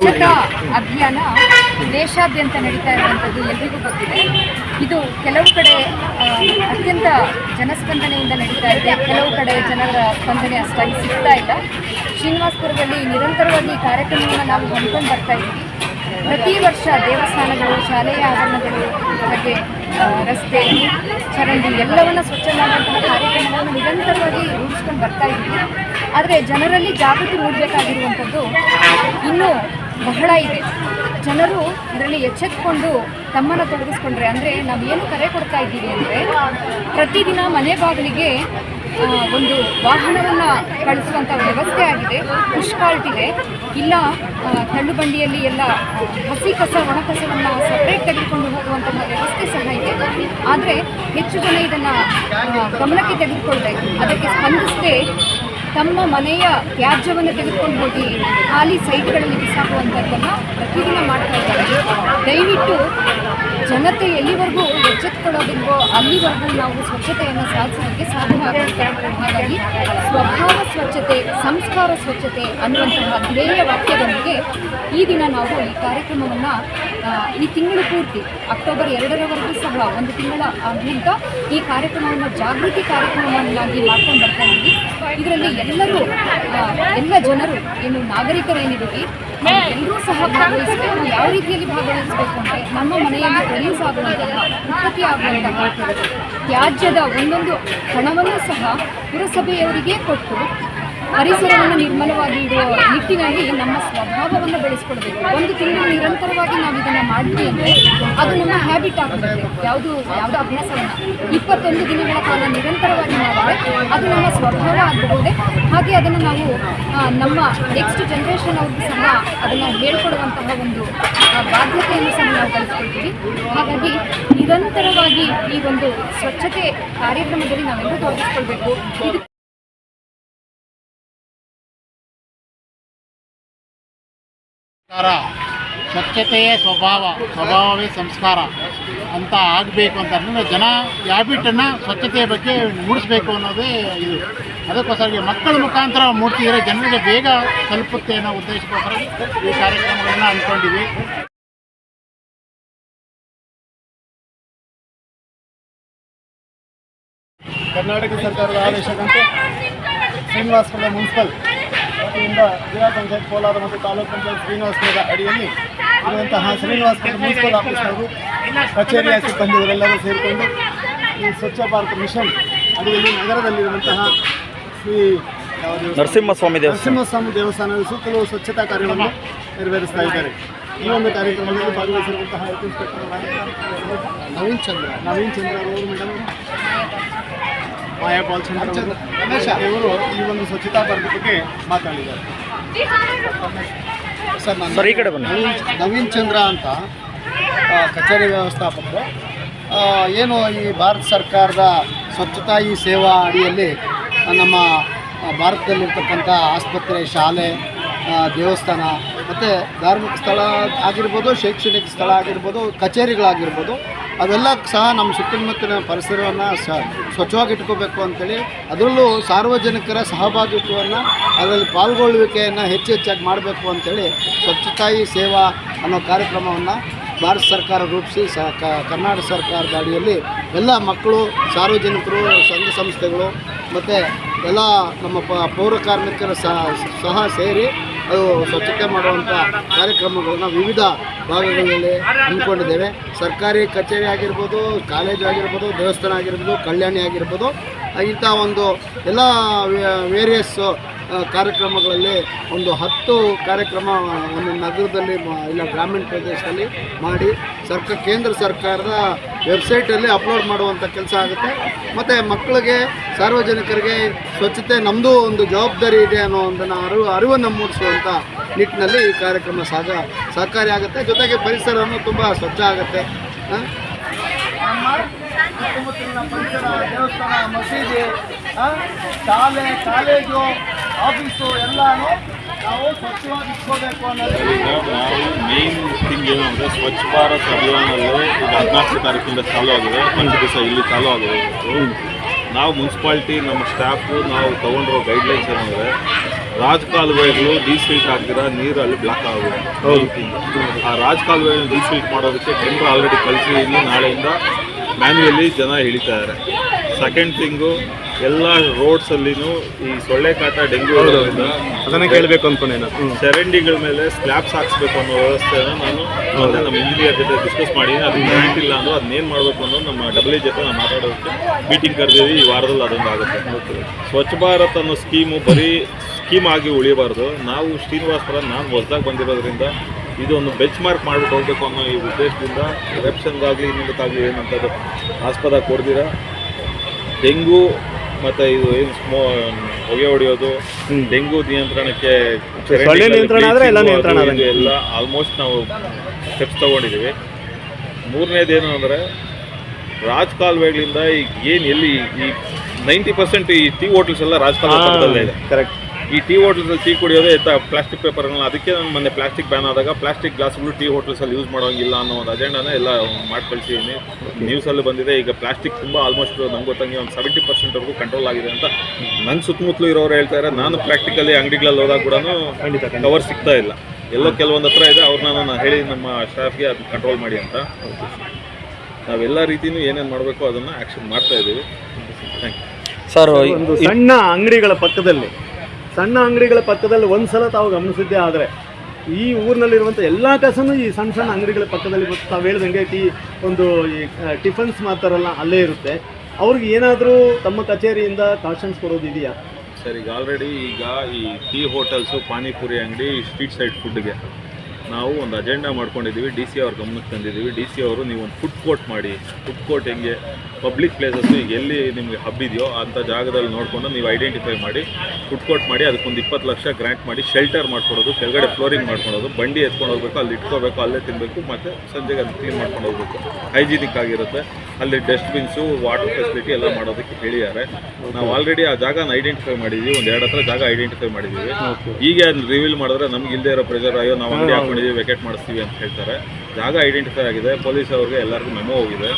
ಸ್ವಚ್ಛತಾ ಅಭಿಯಾನ ದೇಶಾದ್ಯಂತ ನಡೀತಾ ಇರುವಂಥದ್ದು ಎಲ್ರಿಗೂ ಗೊತ್ತಿದೆ. ಇದು ಕೆಲವು ಕಡೆ ಅತ್ಯಂತ ಜನಸ್ಪಂದನೆಯಿಂದ ನಡೀತಾ ಇದೆ. ಕೆಲವು ಕಡೆ ಜನರ ಸ್ಪಂದನೆ ಅಷ್ಟಾಗಿ ಸಿಗ್ತಾ ಇಲ್ಲ. ಶ್ರೀನಿವಾಸಪುರದಲ್ಲಿ ನಿರಂತರವಾಗಿ ಈ ಕಾರ್ಯಕ್ರಮವನ್ನು ನಾವು ಹೊಂದ್ಕೊಂಡು ಬರ್ತಾ ಇದ್ದೀವಿ. ಪ್ರತಿ ವರ್ಷ ದೇವಸ್ಥಾನಗಳು, ಶಾಲೆಯ ಆವರಣಗಳು ಹಾಗೆ ರಸ್ತೆ, ಚರಂಡಿ ಎಲ್ಲವನ್ನು ಸ್ವಚ್ಛ ಮಾಡುವಂತಹ ಕಾರ್ಯಕ್ರಮಗಳನ್ನು ನಿರಂತರವಾಗಿ ರೂಢಿಸ್ಕೊಂಡು ಬರ್ತಾ ಇದ್ದೀವಿ. ಆದರೆ ಜನರಲ್ಲಿ ಜಾಗೃತಿ ಮೂಡಬೇಕಾಗಿರುವಂಥದ್ದು ಇನ್ನೂ ಬಹಳ ಇದೆ. ಜನರು ಇದರಲ್ಲಿ ಎಚ್ಚೆತ್ಕೊಂಡು ತಮ್ಮನ್ನು ತೊಡಗಿಸ್ಕೊಂಡ್ರೆ ಅಂದರೆ ನಾವು ಏನು ಕರೆ ಕೊಡ್ತಾ ಇದ್ದೀವಿ ಅಂದರೆ ಪ್ರತಿದಿನ ಮನೆ ಬಾಗಿಲಿಗೆ ಒಂದು ವಾಹನವನ್ನು ಕಳಿಸುವಂಥ ವ್ಯವಸ್ಥೆ ಆಗಿದೆ ಪುಷ್ಕಾಲ್ಟಿದೆ ಇಲ್ಲ ಆ, ತಳ್ಳು ಬಂಡಿಯಲ್ಲಿ ಎಲ್ಲ ಹಸಿ ಕಸ ಒಣ ಕಸವನ್ನು ಸಪ್ರೇಟ್ ತೆಗೆದುಕೊಂಡು ಹೋಗುವಂತಹ ವ್ಯವಸ್ಥೆ ಸಹ ಇದೆ. ಆದರೆ ಹೆಚ್ಚು ಜನ ಇದನ್ನು ಗಮನಕ್ಕೆ ತೆಗೆದುಕೊಳ್ಳದೆ ಅದಕ್ಕೆ ಸ್ಪಂದಿಸದೆ ತಮ್ಮ ಮನೆಯ ತ್ಯಾಜ್ಯವನ್ನು ತೆಗೆದುಕೊಂಡು ಹೋಗಿ ಖಾಲಿ ಸೈಟ್ಗಳಲ್ಲಿ ಬಿಸಾಕುವಂಥದ್ದನ್ನು ಪ್ರತಿದಿನ ಮಾಡ್ತಾ ಇದ್ದಾರೆ. ದಯವಿಟ್ಟು ಜನತೆ ಎಲ್ಲಿವರೆಗೂ ಎಚ್ಚೆತ್ಕೊಳ್ಳೋದಿಲ್ವೋ ಅಲ್ಲಿವರೆಗೂ ನಾವು ಸ್ವಚ್ಛತೆಯನ್ನು ಸಾಧಿಸೋದಕ್ಕೆ ಸಾಧ್ಯ ಆಗುತ್ತೆ. ಹಾಗಾಗಿ ಸ್ವಭಾವ ಸ್ವಚ್ಛತೆ, ಸಂಸ್ಕಾರ ಸ್ವಚ್ಛತೆ ಅನ್ನುವಂತಹ ಧ್ಯೇಯ ವಾಕ್ಯದೊಂದಿಗೆ ಈ ದಿನ ನಾವು ಈ ಕಾರ್ಯಕ್ರಮವನ್ನು ಈ ತಿಂಗಳು ಪೂರ್ತಿ, ಅಕ್ಟೋಬರ್ ಎರಡರವರೆಗೂ ಸಹ, ಒಂದು ತಿಂಗಳ ಆದ್ಯಂತ ಈ ಕಾರ್ಯಕ್ರಮವನ್ನು, ಜಾಗೃತಿ ಕಾರ್ಯಕ್ರಮವನ್ನಾಗಿ ಮಾಡ್ಕೊಂಡು ಬರ್ತಾ ಇದ್ದೀವಿ. ಇದರಲ್ಲಿ ಎಲ್ಲರೂ ಎಲ್ಲ ಜನರು, ಏನು ನಾಗರಿಕರೇನಿದ್ದೀವಿ ಎಲ್ಲರೂ ಸಹ ಭಾಗವಹಿಸಬೇಕು. ಯಾವ ರೀತಿಯಲ್ಲಿ ಭಾಗವಹಿಸಬೇಕು ಅಂದರೆ ನಮ್ಮ ಮನೆಯಲ್ಲಿ ಪ್ರೊಡ್ಯೂಸ್ ಆಗುವಂತಹ ಉತ್ಪತ್ತಿ ಆಗುವಂತಹ ತ್ಯಾಜ್ಯದ ಒಂದೊಂದು ಹಣವನ್ನು ಸಹ ಪುರಸಭೆಯವರಿಗೆ ಕೊಟ್ಟು ಪರಿಸರವನ್ನು ನಿರ್ಮಲವಾಗಿ ಇಡುವ ನಿಟ್ಟಿನಲ್ಲಿ ನಮ್ಮ ಸ್ವಭಾವವನ್ನು ಬೆಳೆಸ್ಕೊಳ್ಬೇಕು. ಒಂದು ತಿಂಗಳು ನಿರಂತರವಾಗಿ ನಾವು ಇದನ್ನು ಮಾಡಿದ್ವಿ ಅಂದರೆ ಅದು ನಮ್ಮ ಹ್ಯಾಬಿಟ್ ಆಗುತ್ತೆ ಯಾವುದು ಯಾವುದು ಅಭ್ಯಾಸವನ್ನು. ಇಪ್ಪತ್ತೊಂದು ದಿನಗಳ ಕಾಲ ನಿರಂತರವಾಗಿ ಮಾಡಿದ್ರೆ ಅದು ನಮ್ಮ ಸ್ವಭಾವ ಆಗಬಹುದೇ ಹಾಗೆ ಅದನ್ನು ನಾವು ನಮ್ಮ ನೆಕ್ಸ್ಟ್ ಜನ್ರೇಷನ್ ಅವ್ರಿಗೂ ಸಹ ಅದನ್ನು ಹೇಳ್ಕೊಡುವಂತಹ ಒಂದು ಬಾಧ್ಯತೆಯನ್ನು ಸಹ ನಾವು ಕಲಿಸ್ಕೊಳ್ತೀವಿ. ಹಾಗಾಗಿ ನಿರಂತರವಾಗಿ ಈ ಒಂದು ಸ್ವಚ್ಛತೆ ಕಾರ್ಯಕ್ರಮದಲ್ಲಿ ನಾವೆಲ್ಲರೂ ತೊಡಗಿಸ್ಕೊಳ್ಬೇಕು ಇದು ಸಂಸ್ಕಾರ, ಸ್ವಚ್ಛತೆಯೇ ಸ್ವಭಾವ, ಸ್ವಭಾವವೇ ಸಂಸ್ಕಾರ ಅಂತ ಆಗಬೇಕು ಅಂತ ಅಂದರೆ ಜನ ಹ್ಯಾಬಿಟನ್ನು ಸ್ವಚ್ಛತೆಯ ಬಗ್ಗೆ ಮೂಡಿಸ್ಬೇಕು ಅನ್ನೋದೇ ಇದು. ಅದಕ್ಕೋಸ್ಕರ ಮಕ್ಕಳ ಮುಖಾಂತರ ಮೂಡ್ತಿದ್ರೆ ಜನರಿಗೆ ಬೇಗ ತಲುಪುತ್ತೆ ಅನ್ನೋ ಉದ್ದೇಶಕ್ಕೋಸ್ಕರ ಈ ಕಾರ್ಯಕ್ರಮಗಳನ್ನು ಅಂದ್ಕೊಂಡಿವಿ ಕರ್ನಾಟಕ ಸರ್ಕಾರದ ಆದೇಶದಂತೆ ಶ್ರೀನಿವಾಸಪುರ ಮುನ್ಸಿಪಲ್. ವತಿಯಿಂದ ಜಿಲ್ಲಾ ಪಂಚಾಯತ್ ಕೋಲಾರ ಮತ್ತು ತಾಲೂಕು ಪಂಚಾಯತ್ ಶ್ರೀನಿವಾಸಪುರದ ಅಡಿಯಲ್ಲಿ ಇರುವಂತಹ ಶ್ರೀನಿವಾಸಪುರ ಮುನ್ಸಿಪಲ್ ಆಫೀಸ್ನವರು ಕಚೇರಿಯ ಸಿಬ್ಬಂದಿಯವರೆಲ್ಲರೂ ಸೇರಿಕೊಂಡು ಈ ಸ್ವಚ್ಛ ಭಾರತ ಮಿಷನ್ ಅಡಿಯಲ್ಲಿ ನಗರದಲ್ಲಿರುವಂತಹ ಶ್ರೀ ನರಸಿಂಹಸ್ವಾಮಿ ನರಸಿಂಹಸ್ವಾಮಿ ದೇವಸ್ಥಾನದ ಸುತ್ತಲೂ ಸ್ವಚ್ಛತಾ ಕಾರ್ಯವನ್ನು ನೆರವೇರಿಸ್ತಾ ಇದ್ದಾರೆ. ಈ ಒಂದು ಕಾರ್ಯಕ್ರಮದಲ್ಲಿ ಭಾಗವಹಿಸಿರುವಂತಹ ಹೆಲ್ತ್ ಇನ್ಸ್ಪೆಕ್ಟರ್ ನವೀನ್ ಚಂದ್ರ ನವೀನ್ ಚಂದ್ರ ಅವರು ಮೇಡಮ್. ಮಾಯಾ ಪಾಲ್ ಇವರು ಈ ಒಂದು ಸ್ವಚ್ಛತಾ ಭಾರತ ಬಗ್ಗೆ ಮಾತಾಡಿದ್ದಾರೆ. ಸರ್ ನಾನು ಈ ಕಡೆ ಬನ್ನಿ. ನವೀನ್ ನವೀನ್ ಚಂದ್ರ ಅಂತ ಕಚೇರಿ ವ್ಯವಸ್ಥಾಪಕರು. ಆ, ಏನು ಈ ಭಾರತ ಸರ್ಕಾರದ ಸ್ವಚ್ಛತಾ ಈ ಸೇವಾ ಅಡಿಯಲ್ಲಿ ನಮ್ಮ ಭಾರತದಲ್ಲಿರ್ತಕ್ಕಂಥ ಆಸ್ಪತ್ರೆ ಶಾಲೆ ದೇವಸ್ಥಾನ ಮತ್ತು ಧಾರ್ಮಿಕ ಸ್ಥಳ ಆಗಿರ್ಬೋದು ಶೈಕ್ಷಣಿಕ ಸ್ಥಳ ಆಗಿರ್ಬೋದು ಕಚೇರಿಗಳಾಗಿರ್ಬೋದು ಅವೆಲ್ಲ ಸಹ ನಮ್ಮ ಸುತ್ತಮುತ್ತಲಿನ ಪರಿಸರವನ್ನು ಸ ಸ್ವಚ್ಛವಾಗಿ ಇಟ್ಕೋಬೇಕು ಅದರಲ್ಲೂ ಸಾರ್ವಜನಿಕರ ಸಹಭಾಗಿತ್ವವನ್ನು, ಅದರಲ್ಲಿ ಪಾಲ್ಗೊಳ್ಳುವಿಕೆಯನ್ನು ಹೆಚ್ಚು ಹೆಚ್ಚಾಗಿ ಮಾಡಬೇಕು ಅಂತೇಳಿ ಸ್ವಚ್ಛತಾಯಿ ಸೇವಾ ಅನ್ನೋ ಕಾರ್ಯಕ್ರಮವನ್ನು ಭಾರತ ಸರ್ಕಾರ ರೂಪಿಸಿ, ಸ ಕರ್ನಾಟಕ ಸರ್ಕಾರದ ಅಡಿಯಲ್ಲಿ ಎಲ್ಲ ಮಕ್ಕಳು, ಸಾರ್ವಜನಿಕರು, ಸಂಘ ಸಂಸ್ಥೆಗಳು ಮತ್ತು ಎಲ್ಲ ನಮ್ಮ ಪೌರ ಕಾರ್ಮಿಕರ ಸಹ ಸಹ ಸೇರಿ ಅದು ಸ್ವಚ್ಛತೆ ಮಾಡುವಂಥ ಕಾರ್ಯಕ್ರಮಗಳನ್ನು ವಿವಿಧ ಭಾಗಗಳಲ್ಲಿ ಹಮ್ಮಿಕೊಂಡಿದ್ದೇವೆ. ಸರ್ಕಾರಿ ಕಚೇರಿ ಆಗಿರ್ಬೋದು, ಕಾಲೇಜು ಆಗಿರ್ಬೋದು, ದೇವಸ್ಥಾನ ಆಗಿರ್ಬೋದು, ಕಲ್ಯಾಣಿ ಆಗಿರ್ಬೋದು, ಇಂಥ ಒಂದು ಎಲ್ಲ ವೇರಿಯಸ್ ಕಾರ್ಯಕ್ರಮಗಳಲ್ಲಿ ಒಂದು ಹತ್ತು ಕಾರ್ಯಕ್ರಮ ಒಂದು ನಗರದಲ್ಲಿ ಇಲ್ಲ ಗ್ರಾಮೀಣ ಪ್ರದೇಶದಲ್ಲಿ ಮಾಡಿ ಸರ್ಕಾರ ಕೇಂದ್ರ ಸರ್ಕಾರದ ವೆಬ್ಸೈಟಲ್ಲಿ ಅಪ್ಲೋಡ್ ಮಾಡುವಂಥ ಕೆಲಸ ಆಗುತ್ತೆ. ಮತ್ತು ಮಕ್ಕಳಿಗೆ, ಸಾರ್ವಜನಿಕರಿಗೆ ಸ್ವಚ್ಛತೆ ನಮ್ಮದು ಒಂದು ಜವಾಬ್ದಾರಿ ಇದೆ ಅನ್ನೋ ಒಂದನ್ನು ಅರಿವು, ಅರಿವನ್ನು ಮೂಡಿಸುವಂಥ ನಿಟ್ಟಿನಲ್ಲಿ ಈ ಕಾರ್ಯಕ್ರಮ ಸಾಗ ಸಹಕಾರಿಯಾಗುತ್ತೆ ಜೊತೆಗೆ ಪರಿಸರವನ್ನು ತುಂಬ ಸ್ವಚ್ಛ ಆಗುತ್ತೆ ಪರಿಸರ ದೇವಸ್ಥಾನ ಮಸೀದಿ ಶಾಲೆ ಕಾಲೇಜು ಆಫೀಸು ಎಲ್ಲಾನು ನಾವು ಸ್ವಚ್ಛವಾಗಿ ಇಟ್ಕೋಬೇಕು ಅನ್ನೋದು ನಾವು ಮೇನ್ ಥಿಂಗ್ ಏನು ಅಂದರೆ ಸ್ವಚ್ಛ ಭಾರತ್ ಅಭಿಯಾನದಲ್ಲಿ ಈಗ ಹದಿನಾಲ್ಕು ತಾರೀಕಿಂದ ಚಾಲೂ ಆಗಿದೆ ಒಂದು ದಿವಸ ಇಲ್ಲಿ ಚಾಲೂ ಆಗಿದೆ. ನಾವು ಮುನ್ಸಿಪಾಲ್ಟಿ ನಮ್ಮ ಸ್ಟಾಫು ನಾವು ತೊಗೊಂಡಿರೋ ಗೈಡ್ಲೈನ್ಸ್ ಏನಂದರೆ ರಾಜಕಾಲುವೆಗಳು ಡೀಸಿಲ್ಟ್ ಆಗ್ದಿರ ನೀರು ಅಲ್ಲಿ ಬ್ಲಾಕ್ ಆಗುತ್ತೆ ಆ ರಾಜಕಾಲುವೆಗಳನ್ನ ಡೀಸಿಲ್ಟ್ ಮಾಡೋದಕ್ಕೆ ಟೆಂಡರ್ ಆಲ್ರೆಡಿ ಕಳಿಸಿ ಇಲ್ಲಿ ನಾಳೆಯಿಂದ ಮ್ಯಾನ್ಯಲಿ ಜನ ಇಳಿತಾ ಇದ್ದಾರೆ ಸೆಕೆಂಡ್ ಥಿಂಗು ಎಲ್ಲ ರೋಡ್ಸಲ್ಲಿನೂ ಈ ಸೊಳ್ಳೆ ಕಾಟ ಡೆಂಗ್ಯೂ ಇರೋದ್ರಿಂದ ಅದನ್ನ ಕೇಳಬೇಕು ಅನ್ಕೊಂಡೆ ನಾನು. ಚರಂಡಿಗಳ ಮೇಲೆ ಸ್ಲ್ಯಾಬ್ಸ್ ಹಾಕ್ಸ್ಬೇಕು ಅನ್ನೋ ವ್ಯವಸ್ಥೆನ ನಾನು ನಮ್ಮ ಇಂಜಿನಿಯರ್ ಜೊತೆ ಡಿಸ್ಕಸ್ ಮಾಡಿ ಅದು ಗ್ರಾಂಟ್ ಇಲ್ಲ ಅಂದ್ರೆ ಅದನ್ನೇನು ಮಾಡಬೇಕು ಅನ್ನೋದು ನಮ್ಮ ಡಬ್ಲ್ಯೂ ಜೊತೆ ನಾವು ಮಾತಾಡೋದಕ್ಕೆ ಮೀಟಿಂಗ್ ಕರೆದಿದ್ದೀವಿ ಈ ವಾರದಲ್ಲಿ ಅದೊಂದು ಆಗುತ್ತೆ ಸ್ವಚ್ಛ ಭಾರತ್ ಅನ್ನೋ ಸ್ಕೀಮು ಬರೀ ಸ್ಕೀಮ್ ಆಗಿ ಉಳಿಬಾರ್ದು ನಾವು ಶ್ರೀನಿವಾಸಪುರ ನಾನು ಹೊಸದಾಗಿ ಬಂದಿರೋದ್ರಿಂದ ಇದೊಂದು ಬೆಂಚ್ ಮಾರ್ಕ್ ಮಾಡಿಬಿಟ್ಟು ಹೋಗ್ಬೇಕು ಅನ್ನೋ ಈ ಉದ್ದೇಶದಿಂದ ರೆಪ್ಷನ್ಗಾಗಲಿ ಇನ್ನೊಂದಕ್ಕಾಗಲಿ ಏನಂತದ್ದು ಆಸ್ಪದ ಕೊಡ್ದಿರ? ಡೆಂಗು ಮತ್ತು ಇದು ಏನು ಸ್ಮೋ ಹೊಗೆ ಹೊಡೆಯೋದು ಡೆಂಗು ನಿಯಂತ್ರಣಕ್ಕೆ ಎಲ್ಲ ಆಲ್ಮೋಸ್ಟ್ ನಾವು ಸ್ಟೆಪ್ಸ್ ತೊಗೊಂಡಿದ್ದೀವಿ ಮೂರನೇದೇನು ಅಂದರೆ ರಾಜ್ ಕಾಲುವೆಗಳಿಂದ ಈಗ ಏನು ಎಲ್ಲಿ ಈ ನೈಂಟಿ ಪರ್ಸೆಂಟ್ ಈ ಟೀ ಹೋಟೆಲ್ಸ್ ಎಲ್ಲ ರಾಜ್ ಕಾಲುವೆ ಇದೆ. ಕರೆಕ್ಟ್ ಈ ಟೀ ಹೋಟೆಲ್ಸಲ್ಲಿ ಟೀ ಕುಡಿಯೋದೇ ಎತ್ತ ಪ್ಲಾಸ್ಟಿಕ್ ಪೇಪರ್ಗಳನ್ನ ಅದಕ್ಕೆ ನಾನು ಮೊನ್ನೆ ಪ್ಲಾಸ್ಟಿಕ್ ಬ್ಯಾನ್ ಆದಾಗ ಪ್ಲಾಸ್ಟಿಕ್ ಗ್ಲಾಸ್ಗಳು ಟೀ ಹೋಟೆಲ್ಸಲ್ಲಿ ಯೂಸ್ ಮಾಡೋಂಗಿಲ್ಲ ಅನ್ನೋ ಒಂದು ಅಜೆಂಡಾನ ಎಲ್ಲ ಮಾಡಿ ಕಳಿಸಿದ್ದೀನಿ ನ್ಯೂಸಲ್ಲಿ ಬಂದಿದೆ ಈಗ ಪ್ಲಾಸ್ಟಿಕ್ ತುಂಬ ಆಲ್ಮೋಸ್ಟ್ ನಂಗೆ ಗೊತ್ತಂಗೆ ಒಂದು ಸೆವೆಂಟಿ ಪರ್ಸೆಂಟ್ವರೆಗೂ ಕಂಟ್ರೋಲ್ ಆಗಿದೆ ಅಂತ. ನನ್ನ ಸುತ್ತಮುತ್ತಲು ಇರೋರು ಹೇಳ್ತಾರೆ ನಾನು ಪ್ರಾಕ್ಟಿಕಲಿ ಅಂಗಡಿಗಳಲ್ಲಿ ಹೋದಾಗ ಕೂಡ ಕವರ್ ಸಿಗ್ತಾ ಇಲ್ಲ. ಎಲ್ಲೋ ಕೆಲವೊಂದು ಹತ್ರ ಇದೆ ಅವ್ರನ್ನ ನಾನು ಹೇಳಿ ನಮ್ಮ ಸ್ಟಾಫ್ಗೆ ಅದು ಕಂಟ್ರೋಲ್ ಮಾಡಿ ಅಂತ. ನಾವೆಲ್ಲ ರೀತಿಯೂ ಏನೇನು ಮಾಡಬೇಕು ಅದನ್ನು ಆ್ಯಕ್ಷನ್ ಮಾಡ್ತಾ ಇದ್ದೀವಿ. ಥ್ಯಾಂಕ್ ಯು ಸರ್ ಒಂದು ಸಣ್ಣ ಅಂಗಡಿಗಳ ಪಕ್ಕದಲ್ಲಿ ಸಣ್ಣ ಅಂಗಡಿಗಳ ಪಕ್ಕದಲ್ಲಿ ಒಂದ್ಸಲ ತಾವು ಗಮನಿಸಿದ್ದೇ, ಆದರೆ ಈ ಊರಿನಲ್ಲಿರುವಂಥ ಎಲ್ಲ ಕಸನು ಈ ಸಣ್ಣ ಸಣ್ಣ ಅಂಗಡಿಗಳ ಪಕ್ಕದಲ್ಲಿ ತಾವು ಹೇಳ್ದಂಗೆ ಟೀ, ಒಂದು ಈ ಟಿಫನ್ಸ್ ಮಾಡ್ತಾರಲ್ಲ ಅಲ್ಲೇ ಇರುತ್ತೆ. ಅವ್ರಿಗೆ ಏನಾದರೂ ತಮ್ಮ ಕಚೇರಿಯಿಂದ ಕಾಷನ್ಸ್ ಕೊಡೋದಿದೆಯಾ ಸರ್, ಈಗ ಆಲ್ರೆಡಿ ಈಗ ಈ ಟೀ ಹೋಟೆಲ್ಸು, ಪಾನಿಪುರಿ ಅಂಗಡಿ ಸ್ಟ್ರೀಟ್ ಸೈಡ್ ಫುಡ್ಗೆ ನಾವು ಒಂದು ಅಜೆಂಡಾ ಮಾಡ್ಕೊಂಡಿದ್ದೀವಿ ಡಿ ಸಿ ಅವ್ರ ಗಮನಕ್ಕೆ ತಂದಿದ್ದೀವಿ. ಡಿ ಸಿ ಅವರು ನೀವು ಒಂದು ಫುಡ್ ಕೋರ್ಟ್ ಮಾಡಿ ಫುಡ್ ಕೋರ್ಟ್ ಹೆಂಗೆ ಪಬ್ಲಿಕ್ ಪ್ಲೇಸಸ್ಸು ಈಗ ಎಲ್ಲಿ ನಿಮಗೆ ಹಬ್ ಇದೆಯೋ ಅಂಥ ಜಾಗದಲ್ಲಿ ನೋಡಿಕೊಂಡು ನೀವು ಐಡೆಂಟಿಫೈ ಮಾಡಿ ಫುಡ್ ಕೋರ್ಟ್ ಮಾಡಿ, ಅದಕ್ಕೊಂದು ಇಪ್ಪತ್ತು ಲಕ್ಷ ಗ್ರ್ಯಾಂಟ್ ಮಾಡಿ ಶೆಲ್ಟರ್ ಮಾಡ್ಕೊಡೋದು, ಕೆಳಗಡೆ ಫ್ಲೋರಿಂಗ್ ಮಾಡ್ಕೊಳೋದು ಬಂಡಿ ಎತ್ಕೊಂಡು ಹೋಗ್ಬೇಕು, ಅಲ್ಲಿ ಇಟ್ಕೋಬೇಕು, ಅಲ್ಲೇ ತಿನ್ನಬೇಕು ಮತ್ತು ಸಂಜೆಗೆ ಅದು ಕ್ಲೀನ್ ಮಾಡ್ಕೊಂಡು ಹೋಗ್ಬೇಕು. ಹೈಜೀನಿಕ್ ಆಗಿರುತ್ತೆ. ಅಲ್ಲಿ ಡಸ್ಟ್ಬಿನ್ಸು ವಾಟರ್ ಫೆಸಿಲಿಟಿ ಎಲ್ಲ ಮಾಡೋದಕ್ಕೆ ಹೇಳಿದ್ದಾರೆ ನಾವು ಆಲ್ರೆಡಿ ಆ ಜಾಗನ ಐಡೆಂಟಿಫೈ ಮಾಡಿದ್ವಿ. ಒಂದು ಎರಡು ಹತ್ರ ಜಾಗ ಐಡೆಂಟಿಫೈ ಮಾಡಿದ್ದೀವಿ ಈಗ ರಿವೀಲ್ ಮಾಡಿದ್ರೆ ನಮ್ಗೆ ಇಲ್ಲದೆ ಇರೋ ಪ್ರೆಷರ್ ಅಯ್ಯೋ ನಾವು ಅಂಗಡಿ ಹಾಕೊಂಡಿದ್ದೀವಿ ವೆಕೆಟ್ ಮಾಡಿಸ್ತೀವಿ ಅಂತ ಹೇಳ್ತಾರೆ. ಜಾಗ ಐಡೆಂಟಿಫೈ ಆಗಿದೆ. ಪೊಲೀಸ್ ಅವ್ರಿಗೆ ಎಲ್ಲರಿಗೂ ಮೆಮೊ ಹೋಗಿದೆ.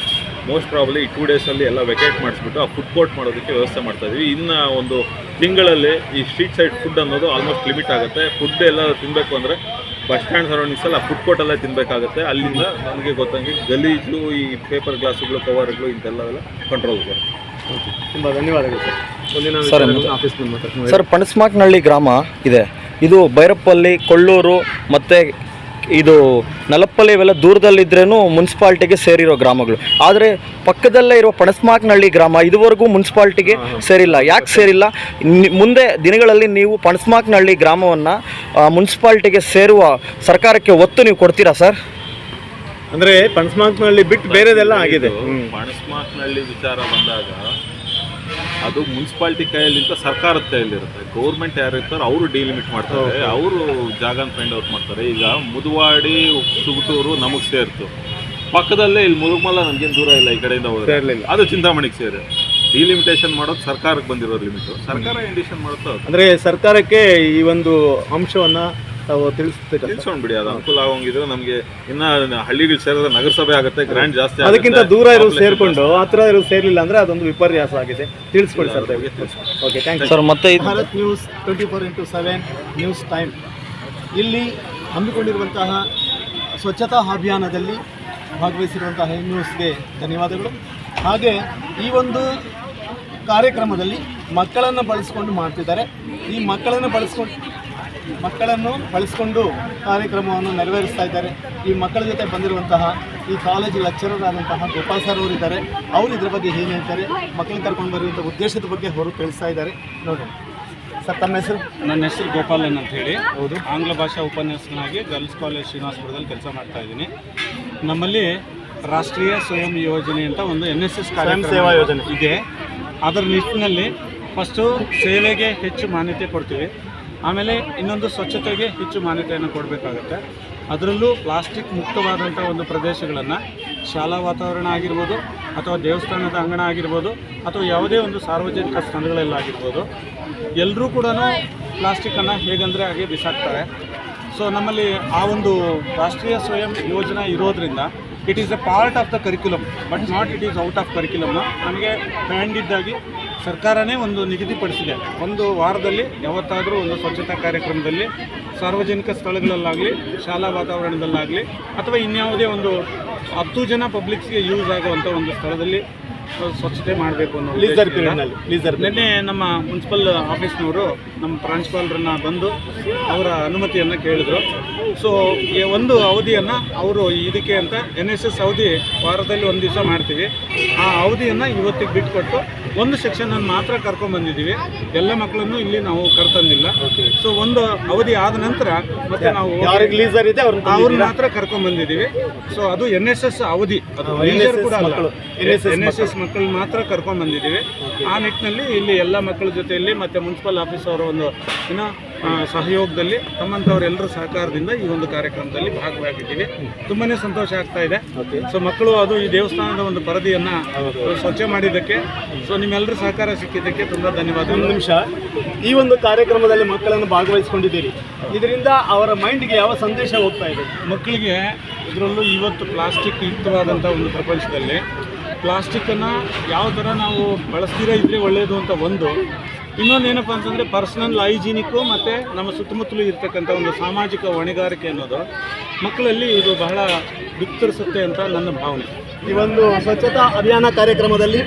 ಮೋಸ್ಟ್ ಪ್ರಾಬ್ಲಿ ಈ ಟೂ ಡೇಸಲ್ಲಿ ಎಲ್ಲ ವೆಕೇಟ್ ಮಾಡಿಸ್ಬಿಟ್ಟು ಆ ಫುಡ್ ಕೋರ್ಟ್ ಮಾಡೋದಕ್ಕೆ ವ್ಯವಸ್ಥೆ ಮಾಡ್ತಾ ಇದೀವಿ. ಇನ್ನು ಒಂದು ತಿಂಗಳಲ್ಲಿ ಈ ಸ್ಟ್ರೀಟ್ ಸೈಡ್ ಫುಡ್ ಅನ್ನೋದು ಆಲ್ಮೋಸ್ಟ್ ಲಿಮಿಟ್ ಆಗುತ್ತೆ. ಫುಡ್ ಎಲ್ಲ ತಿನ್ನಬೇಕು ಅಂದರೆ ಬಸ್ ಸ್ಟ್ಯಾಂಡ್ ಸರೌಂಡಿಂಗ್ಸಲ್ಲಿ ಆ ಫುಡ್ ಕೋರ್ಟಲ್ಲೇ ತಿನ್ನಬೇಕಾಗುತ್ತೆ ಅಲ್ಲಿಂದ ನನಗೆ ಗೊತ್ತಂಗೆ ಗಲೀಜು ಈ ಪೇಪರ್ ಗ್ಲಾಸುಗಳು ಕವರ್ಗಳು ಇಂಥೆಲ್ಲವೆಲ್ಲ ಕಂಟ್ರೋಲ್ ಬರುತ್ತೆ. ತುಂಬ ಧನ್ಯವಾದಗಳು ಸರ್. ಸರ್, ಆಫೀಸ್ ಸರ್ ಪಣಸ್ಮಾಕ್ನಹಳ್ಳಿ ಗ್ರಾಮ ಇದೆ. ಇದು ಭೈರಪ್ಪಲ್ಲಿ ಕೊಳ್ಳೂರು ಮತ್ತು ಇದು ನಲಪ್ಪಲೆ ಇವೆಲ್ಲ ದೂರದಲ್ಲಿದ್ರೇನು ಮುನ್ಸಿಪಾಲ್ಟಿಗೆ ಸೇರಿರೋ ಗ್ರಾಮಗಳು. ಆದರೆ ಪಕ್ಕದಲ್ಲೇ ಇರೋ ಪಣಸ್ಮಾಕ್ನಹಳ್ಳಿ ಗ್ರಾಮ ಇದುವರೆಗೂ ಮುನ್ಸಿಪಾಲ್ಟಿಗೆ ಸೇರಿಲ್ಲ. ಯಾಕೆ ಸೇರಿಲ್ಲ? ಮುಂದೆ ದಿನಗಳಲ್ಲಿ ನೀವು ಪಣಸ್ಮಾಕ್ನಹಳ್ಳಿ ಗ್ರಾಮವನ್ನು ಮುನ್ಸಿಪಾಲ್ಟಿಗೆ ಸೇರುವ ಸರ್ಕಾರಕ್ಕೆ ಒತ್ತು ನೀವು ಕೊಡ್ತೀರಾ ಸರ್? ಅಂದರೆ ಪಣಸ್ಮಾಕ್ನಹಳ್ಳಿ ಬಿಟ್ಟು ಬೇರೆದೆಲ್ಲ ಆಗಿದೆ. ಪಣಸ್ಮಾಕ್ನಹಳ್ಳಿ ವಿಚಾರ ಬಂದಾಗ ಅದು ಮುನ್ಸಿಪಾಲ್ಟಿ ಕೈಯಲ್ಲಿಂತ ಸರ್ಕಾರದ ಕೈಯಲ್ಲಿರುತ್ತೆ. ಗೌರ್ಮೆಂಟ್ ಯಾರು ಇರ್ತಾರೆ ಅವರು ಡಿಲಿಮಿಟ್ ಮಾಡ್ತಾರೆ. ಅವರು ಜಾಗನ ಫೈಂಡ್ ಔಟ್ ಮಾಡ್ತಾರೆ. ಈಗ ಮುದುವಾಡಿ ಸುಗುಟೂರು ನಮಗೆ ಸೇರ್ತು. ಪಕ್ಕದಲ್ಲೇ ಇಲ್ಲಿ ಮುರುಗಮಲ್ಲ ನಮ್ಗೇನು ದೂರ ಇಲ್ಲ ಈ ಕಡೆಯಿಂದ ಹೋದ್ರೆ. ಅದು ಚಿಂತಾಮಣಿಗೆ ಸೇರಿ. ಡಿಲಿಮಿಟೇಷನ್ ಮಾಡೋದು ಸರ್ಕಾರಕ್ಕೆ ಬಂದಿರೋ ಲಿಮಿಟು ಸರ್ಕಾರ ಇಂಡಿಷನ್ ಮಾಡುತ್ತೋ ಅದು. ಅಂದ್ರೆ ಸರ್ಕಾರಕ್ಕೆ ಈ ಒಂದು ಅಂಶವನ್ನ ತಾವು ತಿಳಿಸ್ಬೇಕು ಬಿಡಿ ಅದು ಅನುಕೂಲ ಆಗೋಂಗಿದ್ರೆ ನಮಗೆ ಇನ್ನ ಹಳ್ಳಿಗಳು ಸೇರಿದ್ರೆ ನಗರಸಭೆ ಆಗುತ್ತೆ ಗ್ರ್ಯಾಂಡ್ ಜಾಸ್ತಿ ಆಗುತ್ತೆ. ಅದಕ್ಕಿಂತ ದೂರ ಇರೋದು ಸೇರ್ಕೊಂಡು ಹತ್ರ ಇರೋದು ಸೇರ್ಲಿಲ್ಲ ಅಂದ್ರೆ ಅದೊಂದು ವಿಪರ್ಯಾಸ ಆಗಿದೆ. ತಿಳಿಸ್ಕೊಡಿ sir okay thank you sir ಮತ್ತೆ Bharat news twenty four into seven news time. ಇಲ್ಲಿ ಹಮ್ಮಿಕೊಂಡಿರುವಂತಹ ಸ್ವಚ್ಛತಾ ಅಭಿಯಾನದಲ್ಲಿ ಭಾಗವಹಿಸಿರುವಂತಹ ನ್ಯೂಸ್ಗೆ ಧನ್ಯವಾದಗಳು. ಹಾಗೆ ಈ ಒಂದು ಕಾರ್ಯಕ್ರಮದಲ್ಲಿ ಮಕ್ಕಳನ್ನು ಬಳಸ್ಕೊಂಡು ಮಾಡ್ತಿದ್ದಾರೆ. ಈ ಮಕ್ಕಳನ್ನು ಬಳಸ್ಕೊಂಡು ಮಕ್ಕಳನ್ನು ಬಳಸಿಕೊಂಡು ಕಾರ್ಯಕ್ರಮವನ್ನು ನೆರವೇರಿಸ್ತಾ ಇದ್ದಾರೆ. ಈ ಮಕ್ಕಳ ಜೊತೆ ಬಂದಿರುವಂತಹ ಈ ಕಾಲೇಜು ಲೆಕ್ಚರರ್ ಆದಂತಹ ಗೋಪಾಲ್ ಸರ್ ಅವರು ಇದ್ದಾರೆ. ಅವರು ಇದರ ಬಗ್ಗೆ ಏನು ಹೇಳ್ತಾರೆ? ಮಕ್ಕಳನ್ನ ಕರ್ಕೊಂಡು ಬರುವಂಥ ಉದ್ದೇಶದ ಬಗ್ಗೆ ಅವರು ತಿಳಿಸ್ತಾ ಇದ್ದಾರೆ. ನೋಡಿ ಸರ್ ತಮ್ಮ ಹೆಸರು? ನನ್ನ ಹೆಸರು ಗೋಪಾಲನ್ ಅಂತ ಹೇಳಿ. ಹೌದು. ಆಂಗ್ಲ ಭಾಷಾ ಉಪನ್ಯಾಸಕನಾಗಿ ಗರ್ಲ್ಸ್ ಕಾಲೇಜ್ ಶ್ರೀನಿವಾಸಪುರದಲ್ಲಿ ಕೆಲಸ ಮಾಡ್ತಾ ಇದ್ದೀನಿ. ನಮ್ಮಲ್ಲಿ ರಾಷ್ಟ್ರೀಯ ಸ್ವಯಂ ಯೋಜನೆ ಅಂತ ಒಂದು ಎನ್ ಎಸ್ ಎಸ್ ಸ್ವಯಂ ಸೇವಾ ಯೋಜನೆ. ಇದೆ. ಅದರ ನಿಟ್ಟಿನಲ್ಲಿ ಫಸ್ಟು ಸೇವೆಗೆ ಹೆಚ್ಚು ಮಾನ್ಯತೆ ಕೊಡ್ತೀವಿ. ಆಮೇಲೆ ಇನ್ನೊಂದು ಸ್ವಚ್ಛತೆಗೆ ಹೆಚ್ಚು ಮಾನ್ಯತೆಯನ್ನು ಕೊಡಬೇಕಾಗತ್ತೆ. ಅದರಲ್ಲೂ ಪ್ಲಾಸ್ಟಿಕ್ ಮುಕ್ತವಾದಂಥ ಒಂದು ಪ್ರದೇಶಗಳನ್ನು, ಶಾಲಾ ವಾತಾವರಣ ಆಗಿರ್ಬೋದು, ಅಥವಾ ದೇವಸ್ಥಾನದ ಅಂಗಣ ಆಗಿರ್ಬೋದು, ಅಥವಾ ಯಾವುದೇ ಒಂದು ಸಾರ್ವಜನಿಕ ಸ್ಥಳಗಳಲ್ಲಾಗಿರ್ಬೋದು ಎಲ್ಲರೂ ಕೂಡ ಪ್ಲಾಸ್ಟಿಕ್ಕನ್ನು ಹೇಗಂದರೆ ಹಾಗೆ ಬಿಸಾಕ್ತಾರೆ. ಸೊ ನಮ್ಮಲ್ಲಿ ಆ ಒಂದು ರಾಷ್ಟ್ರೀಯ ಸ್ವಯಂ ಯೋಜನೆ ಇರೋದರಿಂದ it is a part of the curriculum but not it is out of ಕರಿಕ್ಯುಲಮ್ನ ನಮಗೆ ಬ್ಯಾಂಡ್ ಇದ್ದಾಗಿ ಸರ್ಕಾರನೇ ಒಂದು ನಿಗದಿಪಡಿಸಿದೆ. ಒಂದು ವಾರದಲ್ಲಿ ಯಾವತ್ತಾದರೂ ಒಂದು ಸ್ವಚ್ಛತಾ ಕಾರ್ಯಕ್ರಮದಲ್ಲಿ, ಸಾರ್ವಜನಿಕ ಸ್ಥಳಗಳಲ್ಲಾಗಲಿ, ಶಾಲಾ ವಾತಾವರಣದಲ್ಲಾಗಲಿ, ಅಥವಾ ಇನ್ಯಾವುದೇ ಒಂದು ಹತ್ತು ಜನ ಪಬ್ಲಿಕ್ಸ್ಗೆ ಯೂಸ್ ಆಗುವಂಥ ಒಂದು ಸ್ಥಳದಲ್ಲಿ ಸ್ವಚ್ಛತೆ ಮಾಡಬೇಕು ಅನ್ನೋ ಲೀಸರ್ ಪೀರಿಯಡ್ನಲ್ಲಿ ಲೀಸರ್ ನಿನ್ನೆ ನಮ್ಮ ಮುನ್ಸಿಪಲ್ ಆಫೀಸ್ನವರು ನಮ್ಮ ಪ್ರಾಂಶುಪಾಲರನ್ನ ಬಂದು ಅವರ ಅನುಮತಿಯನ್ನು ಕೇಳಿದ್ರು. ಸೊ ಈ ಒಂದು ಅವಧಿಯನ್ನು ಅವರು ಇದಕ್ಕೆ ಅಂತ ಎನ್ ಎಸ್ ಎಸ್ ಅವಧಿ ವಾರದಲ್ಲಿ ಒಂದು ದಿವಸ ಮಾಡ್ತೀವಿ. ಆ ಅವಧಿಯನ್ನು ಇವತ್ತಿಗೆ ಬಿಟ್ಕೊಟ್ಟು ಒಂದು ಸೆಕ್ಷನನ್ನು ಮಾತ್ರ ಕರ್ಕೊಂಡ್ಬಂದಿದ್ದೀವಿ ಎಲ್ಲ ಮಕ್ಕಳನ್ನು ಇಲ್ಲಿ ನಾವು ಕರ್ತಂದಿಲ್ಲ. ಸೊ ಒಂದು ಅವಧಿ ಆದ ನಂತರ ಮತ್ತೆ ನಾವು ಲೀಸರ್ ಇದೆ ಅವ್ರನ್ನ ಮಾತ್ರ ಕರ್ಕೊಂಬಂದಿದ್ದೀವಿ ಸೊ ಅದು ಎನ್ ಎಸ್ ಎಸ್ ಅವಧಿ. ಅದು ಕೂಡ ಅಲ್ಲ. ಎನ್ ಎಸ್ ಎಸ್ ಮಕ್ಕಳು ಮಾತ್ರ ಕರ್ಕೊಂಡು ಬಂದಿದ್ದೀವಿ. ಆ ನಿಟ್ಟಿನಲ್ಲಿ ಇಲ್ಲಿ ಎಲ್ಲ ಮಕ್ಕಳ ಜೊತೆಯಲ್ಲಿ ಮತ್ತು ಮುನ್ಸಿಪಲ್ ಆಫೀಸ್ ಅವರ ಒಂದು ಏನೋ ಸಹಯೋಗದಲ್ಲಿ ತಮ್ಮಂಥವರೆಲ್ಲರೂ ಸಹಕಾರದಿಂದ ಈ ಒಂದು ಕಾರ್ಯಕ್ರಮದಲ್ಲಿ ಭಾಗವಾಗಿದ್ದೀವಿ. ತುಂಬಾ ಸಂತೋಷ ಆಗ್ತಾ ಇದೆ. ಸೊ ಮಕ್ಕಳು ಅದು ಈ ದೇವಸ್ಥಾನದ ಒಂದು ಪರದಿಯನ್ನು ಸ್ವಚ್ಛ ಮಾಡಿದ್ದಕ್ಕೆ. ಸೊ ನಿಮ್ಮೆಲ್ಲರ ಸಹಕಾರ ಸಿಕ್ಕಿದ್ದಕ್ಕೆ ತುಂಬ ಧನ್ಯವಾದ ಒಂದು ನಿಮಿಷ. ಈ ಒಂದು ಕಾರ್ಯಕ್ರಮದಲ್ಲಿ ಮಕ್ಕಳನ್ನು ಭಾಗವಹಿಸ್ಕೊಂಡಿದ್ದೀರಿ. ಇದರಿಂದ ಅವರ ಮೈಂಡ್ಗೆ ಯಾವ ಸಂದೇಶ ಹೋಗ್ತಾ ಇದೆ? ಮಕ್ಕಳಿಗೆ ಇದರಲ್ಲೂ ಇವತ್ತು ಪ್ಲಾಸ್ಟಿಕ್ ಯುಕ್ತವಾದಂಥ ಒಂದು ಪ್ರಪಂಚದಲ್ಲಿ ಪ್ಲಾಸ್ಟಿಕ್ಕನ್ನು ಯಾವ ಥರ ನಾವು ಬಳಸ್ತೀರಾ ಇದ್ದರೆ ಒಳ್ಳೆಯದು ಅಂತ ಒಂದು. ಇನ್ನೊಂದು ಏನಪ್ಪ ಅಂತಂದರೆ ಪರ್ಸನಲ್ ಹೈಜೀನಿಕ್ಕು ಮತ್ತು ನಮ್ಮ ಸುತ್ತಮುತ್ತಲೂ ಇರ್ತಕ್ಕಂಥ ಒಂದು ಸಾಮಾಜಿಕ ಹೊಣೆಗಾರಿಕೆ ಅನ್ನೋದು ಮಕ್ಕಳಲ್ಲಿ ಇದು ಬಹಳ ಬಿತ್ತರಿಸುತ್ತೆ ಅಂತ ನನ್ನ ಭಾವನೆ. ಈ ಒಂದು ಸ್ವಚ್ಛತಾ ಅಭಿಯಾನ ಕಾರ್ಯಕ್ರಮದಲ್ಲಿ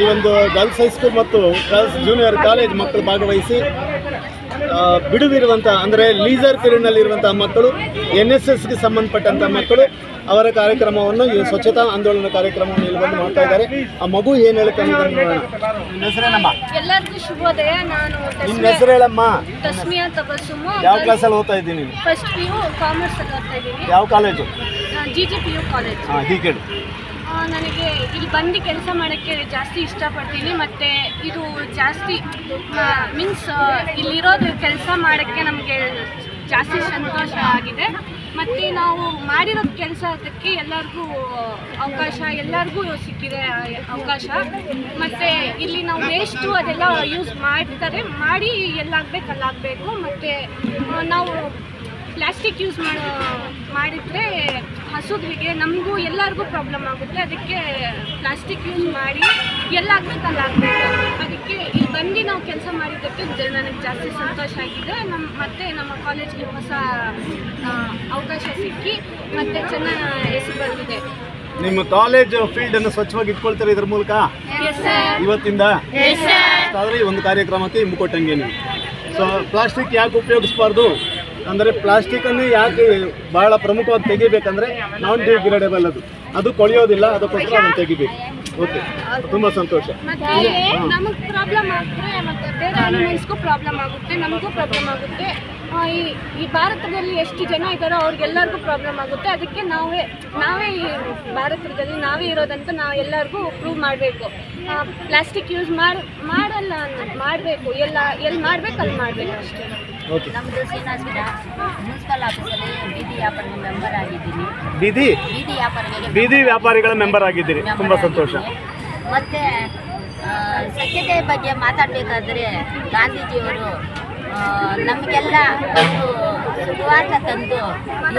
ಈ ಒಂದು ಗರ್ಲ್ಸ್ ಹೈಸ್ಕೂಲ್ ಮತ್ತು ಗರ್ಲ್ಸ್ ಜೂನಿಯರ್ ಕಾಲೇಜ್ ಮಕ್ಕಳು ಭಾಗವಹಿಸಿ ಬಿಡುವಿರುವಂಥ ಅಂದರೆ ಲೀಸರ್ ಪೀರಿಯಡ್ನಲ್ಲಿರುವಂಥ ಮಕ್ಕಳು ಎನ್ ಎಸ್ ಎಸ್ಗೆ ಸಂಬಂಧಪಟ್ಟಂಥ ಮಕ್ಕಳು ಅವರ ಕಾರ್ಯಕ್ರಮವನ್ನು ಈ ಸ್ವಚ್ಛತಾ ಆಂದೋಲನ ಕಾರ್ಯಕ್ರಮವನ್ನು ಇಲ್ಲಿ ಬಂದು ಮಾಡ್ತಾ ಇದ್ದಾರೆ. ಆ ಮಗು ಏನು ಹೇಳುತ್ತೆ ಹೆಸರೇನಮ್ಮ? ಎಲ್ಲರಿಗೂ ಶುಭೋದಯ ನಾನು ನಿನ್ನ ಹೆಸರು ಹೇಳಮ್ಮ? ತಸ್ಮಿಯಾ ತಬಸ್ಸುಮು ಯಾವ ಕ್ಲಾಸಲ್ಲಿ ಓದ್ತಾ ಇದ್ದೀನಿ ಫಸ್ಟ್ ಪಿ ಯು ಕಾಮರ್ಸ್ ಅಲ್ಲಿ ಓದ್ತಾ ಇದ್ದೀನಿ. ಯಾವ college G G P U college ಹಾಂ ಹೀಗೆ ಹೇಳು. ನನಗೆ ಇಲ್ಲಿ ಬಂದು ಕೆಲಸ ಮಾಡೋಕ್ಕೆ ಜಾಸ್ತಿ ಇಷ್ಟಪಡ್ತೀನಿ. ಮತ್ತು ಇದು ಜಾಸ್ತಿ ಮೀನ್ಸ್ ಇಲ್ಲಿರೋದು ಕೆಲಸ ಮಾಡೋಕ್ಕೆ ನಮಗೆ ಜಾಸ್ತಿ ಸಂತೋಷ ಆಗಿದೆ. ಮತ್ತು ನಾವು ಮಾಡಿರೋ ಕೆಲಸ ಅದಕ್ಕೆ ಎಲ್ಲರಿಗೂ ಅವಕಾಶ, ಎಲ್ಲರಿಗೂ ಸಿಕ್ಕಿದೆ ಅವಕಾಶ. ಮತ್ತು ಇಲ್ಲಿ ನಾವು ವೇಸ್ಟು ಅದೆಲ್ಲ ಯೂಸ್ ಮಾಡ್ತಾರೆ. ಮಾಡಿ ಎಲ್ಲಾಗಬೇಕು, ಅಲ್ಲಾಗಬೇಕು. ಮತ್ತು ನಾವು ಪ್ಲಾಸ್ಟಿಕ್ ಯೂಸ್ ಮಾಡೋ ಮಾಡಿದರೆ ಹಸುಗಳಿಗೆ ನಮಗೂ ಎಲ್ಲರಿಗೂ ಪ್ರಾಬ್ಲಮ್ ಆಗುತ್ತೆ. ಅದಕ್ಕೆ ಪ್ಲಾಸ್ಟಿಕ್ ಯೂಸ್ ಮಾಡಿ ಎಲ್ಲಾಗಬೇಕು ಅಲ್ಲಾಗಬೇಕು ಅದಕ್ಕೆ ಇಲ್ಲಿ ಬಂದು ನಾವು ಕೆಲಸ ಮಾಡಿದ್ದಕ್ಕೆ ನನಗೆ ಜಾಸ್ತಿ ಸಂತೋಷ ಆಗಿದೆ. ನಮ್ಮ ಮತ್ತೆ ನಮ್ಮ ಕಾಲೇಜ್ಗೆ ಹೊಸ ಅವಕಾಶ ಸಿಕ್ಕಿ ಮತ್ತು ಚೆನ್ನಾಗಿ ಹೆಸರು ಬಂದಿದೆ. ನಿಮ್ಮ ಕಾಲೇಜ್ ಫೀಲ್ಡ್ ಅನ್ನು ಸ್ವಚ್ಛವಾಗಿ ಇಟ್ಕೊಳ್ತಾರೆ ಇದ್ರ ಮೂಲಕ? ಇವತ್ತಿಂದ? ಆದರೆ ಈ ಒಂದು ಕಾರ್ಯಕ್ರಮಕ್ಕೆ ಹಿಂಬು ಕೊಟ್ಟಂಗೆ ಸೊ ಪ್ಲಾಸ್ಟಿಕ್ ಯಾಕೆ ಉಪಯೋಗಿಸಬಾರ್ದು? ಅಂದರೆ ಪ್ಲಾಸ್ಟಿಕನ್ನು ಯಾಕೆ ಬಹಳ ಪ್ರಮುಖವಾಗಿ ತೆಗಿಬೇಕಂದ್ರೆ ನಾನ್ ಡಿಗ್ರೇಡೇಬಲ್ ಅದು. ಅದು ಕೊಳೆಯೋದಿಲ್ಲ ಅದಕ್ಕೋಸ್ಕರ ಅದನ್ನು ತೆಗಿಬೇಕು. ಓಕೆ ತುಂಬ ಸಂತೋಷ. ನಮಗೆ ಪ್ರಾಬ್ಲಮ್ ಆದರೆ ಮತ್ತೆ ಬೇರೆ ಅನಿಮಲ್ಸ್ಗೂ ಪ್ರಾಬ್ಲಮ್ ಆಗುತ್ತೆ ನಮಗೂ ಪ್ರಾಬ್ಲಮ್ ಆಗುತ್ತೆ. ಈ ಈ ಭಾರತದಲ್ಲಿ ಎಷ್ಟು ಜನ ಇದ್ದಾರೋ ಅವ್ರಿಗೆಲ್ಲರಿಗೂ ಪ್ರಾಬ್ಲಮ್ ಆಗುತ್ತೆ. ಅದಕ್ಕೆ ನಾವೇ ನಾವೇ ಈ ಭಾರತದಲ್ಲಿ ನಾವೇ ಇರೋದಂತ ನಾವು ಎಲ್ಲರಿಗೂ ಪ್ರೂವ್ ಮಾಡಬೇಕು. ಪ್ಲಾಸ್ಟಿಕ್ ಯೂಸ್ ಮಾಡಿ ಅನ್ನೋದು ಮಾಡಬೇಕು. ಎಲ್ಲ ಎಲ್ಲಿ ಮಾಡ್ಬೇಕು ಅಲ್ಲಿ ಮಾಡಬೇಕು ಅಷ್ಟೇ. ನಮ್ಮದು ಶ್ರೀನಿವಾಸಪುರ ಮುನ್ಸಿಪಲ್ ಆಫೀಸಲ್ಲಿ ಬೀದಿ ವ್ಯಾಪಾರದ ಮೆಂಬರ್ ಆಗಿದ್ದೀನಿ. ಬೀದಿ? ಬೀದಿ ವ್ಯಾಪಾರಿಗಳಿಗೆ ಬೀದಿ ವ್ಯಾಪಾರಿಗಳ ಮೆಂಬರ್ ಆಗಿದ್ದೀರಿ. ತುಂಬ ಸಂತೋಷ. ಮತ್ತು ಸ್ವಚ್ಛತೆ ಬಗ್ಗೆ ಮಾತಾಡಬೇಕಾದ್ರೆ ಗಾಂಧೀಜಿಯವರು ನಮಗೆಲ್ಲ ಒಂದು ಸುವಾರ್ಥ ತಂದು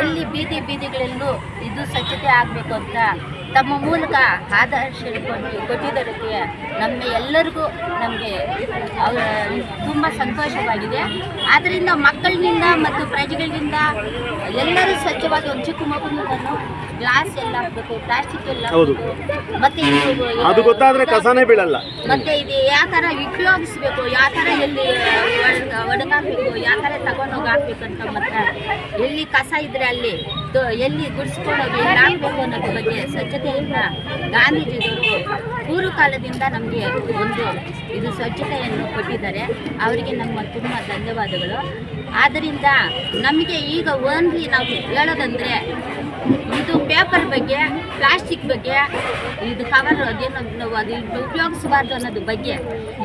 ಎಲ್ಲಿ ಬೀದಿ ಬೀದಿಗಳಲ್ಲೂ ಇದು ಸ್ವಚ್ಛತೆ ಆಗಬೇಕು ಅಂತ ತಮ್ಮ ಮೂಲಕ ಆದರ್ಶ ಕೊಟ್ಟು ಕೊಟ್ಟಿದ್ದಕ್ಕೆ ನಮ್ಮ ಎಲ್ಲರಿಗೂ ನಮಗೆ ತುಂಬ ಸಂತೋಷವಾಗಿದೆ. ಆದ್ದರಿಂದ ಮಕ್ಕಳಿನಿಂದ ಮತ್ತು ಪ್ರಜೆಗಳಿಂದ ಎಲ್ಲರೂ ಸ್ವಚ್ಛವಾಗಿ ಒಂದು ಚಿಕ್ಕ ಮಗುವಿನೂ ಗ್ಲಾಸ್ ಎಲ್ಲ ಹಾಕ್ಬೇಕು ಪ್ಲಾಸ್ಟಿಕ್ ಎಲ್ಲ ಹೌದು. ಹಾಕ್ಬೇಕು. ಮತ್ತೆ ಇದು ಅದು ಗೊತ್ತಾದ್ರೆ ಕಸನೇ ಬೀಳಲ್ಲ. ಮತ್ತೆ ಇದು ಯಾವ ತರ ಉಪಯೋಗಿಸ್ಬೇಕು ಯಾವ ತರ ಎಲ್ಲಿ ಒಡಗಾಕ್ಬೇಕು ಯಾವ ಯಾವ ಥರ ತಗೊಂಡೋಗಿ ಅಂತ ಮತ್ತೆ ಎಲ್ಲಿ ಕಸ ಇದ್ರೆ ಅಲ್ಲಿ ತ- ಎಲ್ಲಿ ಗುಡಿಸ್ಕೊಂಡೋಗಿ ಎಲ್ಲಿ ಹಾಕ್ಬೇಕು ಅನ್ನೋದ್ರ ಬಗ್ಗೆ ಸ್ವಚ್ಛತೆಯಿಂದ ಗಾಂಧೀಜಿಯವರು ಪೂರ್ವ ಕಾಲದಿಂದ ನಮಗೆ ಒಂದು ಇದು ಸ್ವಚ್ಛತೆಯನ್ನು ಕೊಟ್ಟಿದ್ದಾರೆ. ಅವರಿಗೆ ನಮ್ಮ ತುಂಬ ಧನ್ಯವಾದಗಳು. ಆದ್ದರಿಂದ ನಮಗೆ ಈಗ ಓನ್ಲಿ ನಾವು ಹೇಳೋದಂದರೆ ಇದು ಪೇಪರ್ ಬಗ್ಗೆ ಪ್ಲಾಸ್ಟಿಕ್ ಬಗ್ಗೆ ಇದು ಕವರ್ ಅದೇನೋ ಅದು ಇದು ಉಪಯೋಗಿಸಬಾರ್ದು ಅನ್ನೋದು ಬಗ್ಗೆ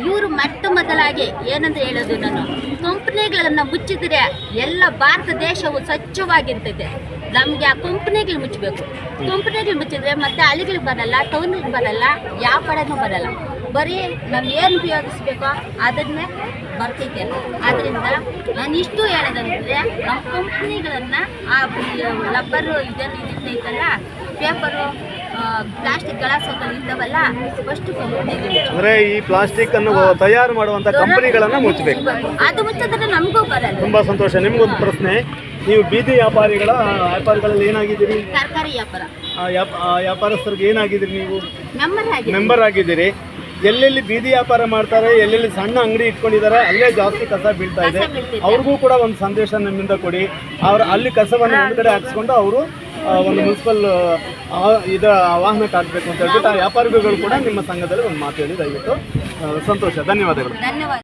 ಇವರು ಮೊಟ್ಟ ಮೊದಲಾಗಿ ಏನಂತ ಹೇಳೋದು ನಾನು ಕಂಪ್ನಿಗಳನ್ನು ಮುಚ್ಚಿದರೆ ಎಲ್ಲ ಭಾರತ ದೇಶವು ಸ್ವಚ್ಛವಾಗಿರ್ತೈತೆ ನಮಗೆ ಆ ಕಂಪ್ನಿಗಳು ಮುಚ್ಚಬೇಕು. ಕಂಪ್ನಿಗಳು ಮುಚ್ಚಿದ್ರೆ ಮತ್ತೆ ಹಳ್ಳಿಗಳಿಗೆ ಬರಲ್ಲ ಟೌನಿಗೆ ಬರಲ್ಲ ಯಾವ ಕಡೆನೂ ಬರಲ್ಲ. ಬರೀ ನಾವು ಏನು ಉಪಯೋಗಿಸ್ಬೇಕೋ ಅದನ್ನೇ ಬರ್ತೈತೆ. ಆದ್ದರಿಂದ ನಾನು ಇಷ್ಟು ಹೇಳೋದಂದರೆ ನಮ್ಮ ಕಂಪ್ನಿಗಳನ್ನು ಆ ರಬ್ಬರು ಇದನ್ನು ಇದನ್ನೈತಲ್ಲ ಪೇಪರು ಪ್ಲಾಸ್ಟಿಕ್ ಗ್ಲಾಸ್ಗಳು ಇದ್ದಾವಲ್ಲ ಫಸ್ಟ್ ಅಂದ್ರೆ ಈ ಪ್ಲಾಸ್ಟಿಕ್ ಅನ್ನು ತಯಾರು ಮಾಡುವಂತ ಕಂಪನಿಗಳನ್ನ ಮುಚ್ಚಬೇಕು ಅದು ಮುಚ್ಚಿದ್ರೆ ನಮಗೂ ಬರಲ್ಲ. ತುಂಬಾ ಸಂತೋಷ. ನಿಮ್ಗೊಂದು ಪ್ರಶ್ನೆ ನೀವು ಬೀದಿ ವ್ಯಾಪಾರಿಗಳ ವ್ಯಾಪಾರಿಗಳಲ್ಲಿ ಏನಾಗಿದ್ದೀರಿ? ತರಕಾರಿ ವ್ಯಾಪಾರ. ವ್ಯಾಪಾರಸ್ಥರಿಗೆ ಏನಾಗಿದ್ದೀರಿ ನೀವು? ಮೆಂಬರ್ ಆಗಿದ್ದೀರಿ. ಎಲ್ಲೆಲ್ಲಿ ಬೀದಿ ವ್ಯಾಪಾರ ಮಾಡ್ತಾರೆ ಎಲ್ಲೆಲ್ಲಿ ಸಣ್ಣ ಅಂಗಡಿ ಇಟ್ಕೊಂಡಿದ್ದಾರೆ ಅಲ್ಲೇ ಜಾಸ್ತಿ ಕಸ ಬೀಳ್ತಾ ಇದೆ. ಅವ್ರಿಗೂ ಕೂಡ ಒಂದು ಸಂದೇಶ ನಿಮ್ಮಿಂದ ಕೊಡಿ. ಅವ್ರು ಅಲ್ಲಿ ಕಸವನ್ನು ಒಂದು ಕಡೆ ಹಾಕ್ಸ್ಕೊಂಡು ಅವರು ಒಂದು ಮುನ್ಸಿಪಲ್ ಇದ ವಾಹನ ಹಾಕ್ಬೇಕು ಅಂತ ಹೇಳ್ಬಿಟ್ಟು ಆ ವ್ಯಾಪಾರಿಗಳು ಕೂಡ ನಿಮ್ಮ ಸಂಘದಲ್ಲಿ ಒಂದು ಮಾತು ಹೇಳಿ ದಯವಿಟ್ಟು ಸಂತೋಷ. ಧನ್ಯವಾದಗಳು. ಧನ್ಯವಾದ.